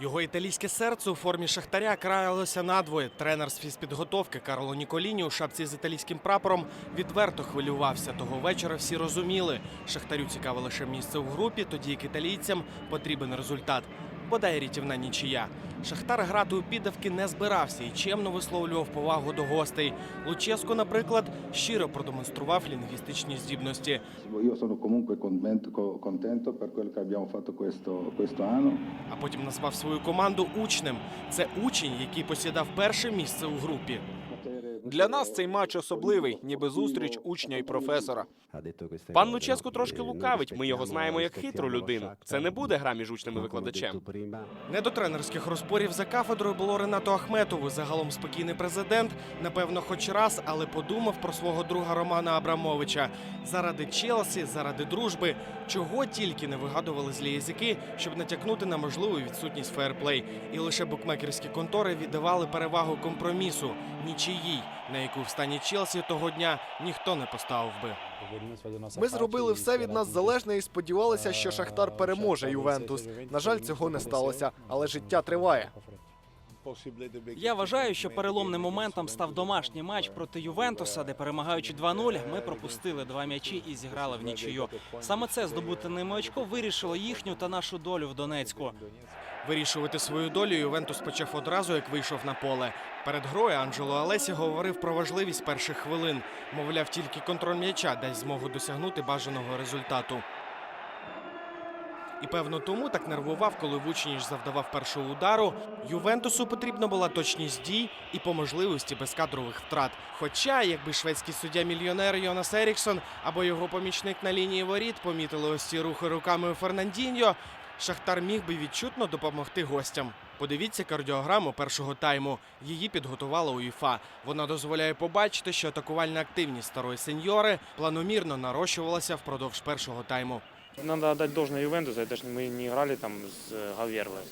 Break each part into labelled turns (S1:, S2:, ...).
S1: Його італійське серце у формі шахтаря краялося надвоє. Тренер з фізпідготовки Карло Ніколіні у шапці з італійським прапором відверто хвилювався. Того вечора всі розуміли. Шахтарю цікаве лише місце в групі, тоді як італійцям потрібен результат. Бодай рятівна нічия. Шахтар грати у піддавки не збирався і чемно висловлював повагу до гостей. Луческо, наприклад, щиро продемонстрував лінгвістичні здібності. А потім назвав свою команду учнем. Це учень, який посідав перше місце у групі.
S2: Для нас цей матч особливий, ніби зустріч учня і професора.
S3: Пан Луческо трошки лукавить. Ми його знаємо як хитру людину. Це не буде гра між учнем і викладачем.
S1: Не до тренерських розпорів за кафедрою було Ренато Ахметову. Загалом спокійний президент, напевно, хоч раз, але подумав про свого друга Романа Абрамовича. Заради Челсі, заради дружби, чого тільки не вигадували злі язики, щоб натякнути на можливу відсутність фейерплей. І лише букмекерські контори віддавали перевагу компромісу нічиїй, на яку в стані Челсі того дня ніхто не поставив би.
S2: Ми зробили все від нас залежне і сподівалися, що Шахтар переможе Ювентус. На жаль, цього не сталося, але життя триває.
S4: Я вважаю, що переломним моментом став домашній матч проти Ювентуса, де перемагаючи 2-0, ми пропустили два м'ячі і зіграли в нічию. Саме це здобуте ними очко вирішило їхню та нашу долю в Донецьку.
S1: Вирішувати свою долю Ювентус почав одразу, як вийшов на поле. Перед грою Анджело Алесі говорив про важливість перших хвилин. Мовляв, тільки контроль м'яча дасть змогу досягнути бажаного результату. І певно тому так нервував, коли Вучніч завдавав першого удару. Ювентусу потрібна була точність дій і по можливості без кадрових втрат. Хоча, якби шведський суддя-мільйонер Йонас Еріксон або його помічник на лінії воріт помітили ось ці рухи руками у Фернандіньо, Шахтар міг би відчутно допомогти гостям. Подивіться кардіограму першого тайму. Її підготувала УЄФА. Вона дозволяє побачити, що атакувальна активність старої сеньори планомірно нарощувалася впродовж першого тайму.
S5: Надо отдать должное Ювентусу, это ж мы не играли там с э, Гаверлой,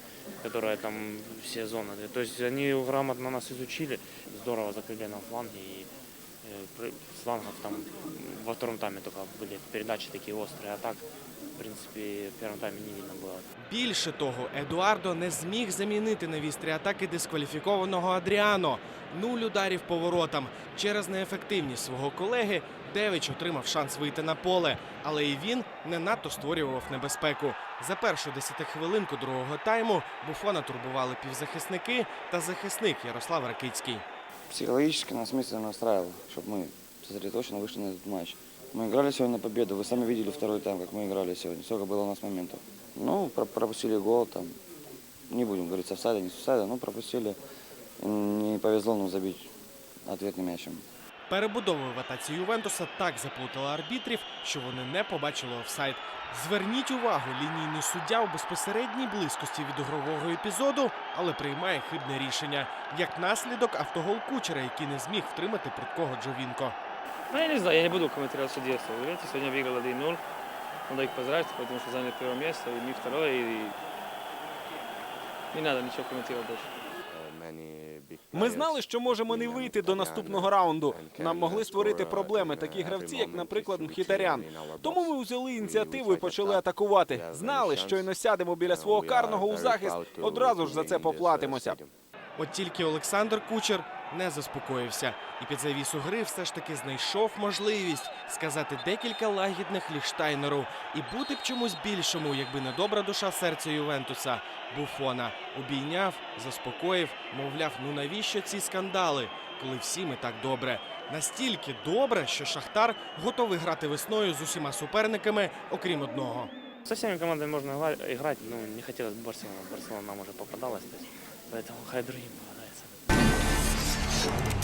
S5: которая там все зоны. То есть они грамотно нас изучили, здорово закрыли нам фланги и э, при- с флангов там во втором тайме только были передачи такие острые, а так, в принципе, в первом тайме не видно было.
S1: Більше того, Едуардо не зміг замінити на вістрі атаки дискваліфікованого Адріано. Нуль ударів по воротам. Через неефективність свого колеги Девич отримав шанс вийти на поле, але і він не надто створював небезпеку. За першу десятихвилинку другого тайму Буфона турбували півзахисники та захисник Ярослав Ракицький.
S6: Психологически нас мысленно настраивал, чтобы мы сосредоточенно вышли на этот матч. Мы играли сегодня на победу. Вы сами видели второй тайм, как мы играли сегодня. Сколько было у нас моментов. Ну, про- пропустили гол там. Не будем говорить с офсайда, не с офсайда, но пропустили. Не повезло нам забить ответным мячем.
S1: Перебудови в атаці Ювентуса так заплутали арбітрів, що вони не побачили офсайд. Зверніть увагу, лінійний суддя у безпосередній близькості від ігрового епізоду, але приймає хибне рішення. Як наслідок, автогол кучера, який не зміг втримати прудкого Джовінко.
S5: Ну, я не знаю, я не буду комментировать судейство. Вы видите, сегодня выиграл 1-0. Надо их поздравить, потому что заняли первое место, и мы второе, и не треба нічого коментувати.
S2: Ми знали, що можемо не вийти до наступного раунду. Нам могли створити проблеми такі гравці, як, наприклад, Мхітарян. Тому ми взяли ініціативу і почали атакувати. Знали, що й сядемо біля свого карного у захист, одразу ж за це поплатимося.
S1: От тільки Олександр Кучер не заспокоївся і під завісу гри все ж таки знайшов можливість сказати декілька лагідних ліштайнеру і бути б чомусь більшому, якби не добра душа серця Ювентуса. Буфона обійняв, заспокоїв, мовляв, ну навіщо ці скандали, коли всім і так добре. Настільки добре, що Шахтар готовий грати весною з усіма суперниками, окрім одного.
S5: Со всеми командами можно игра- играть, но не хотелось бы Барселона. Барселона нам уже попадалась, хай другим Thank you.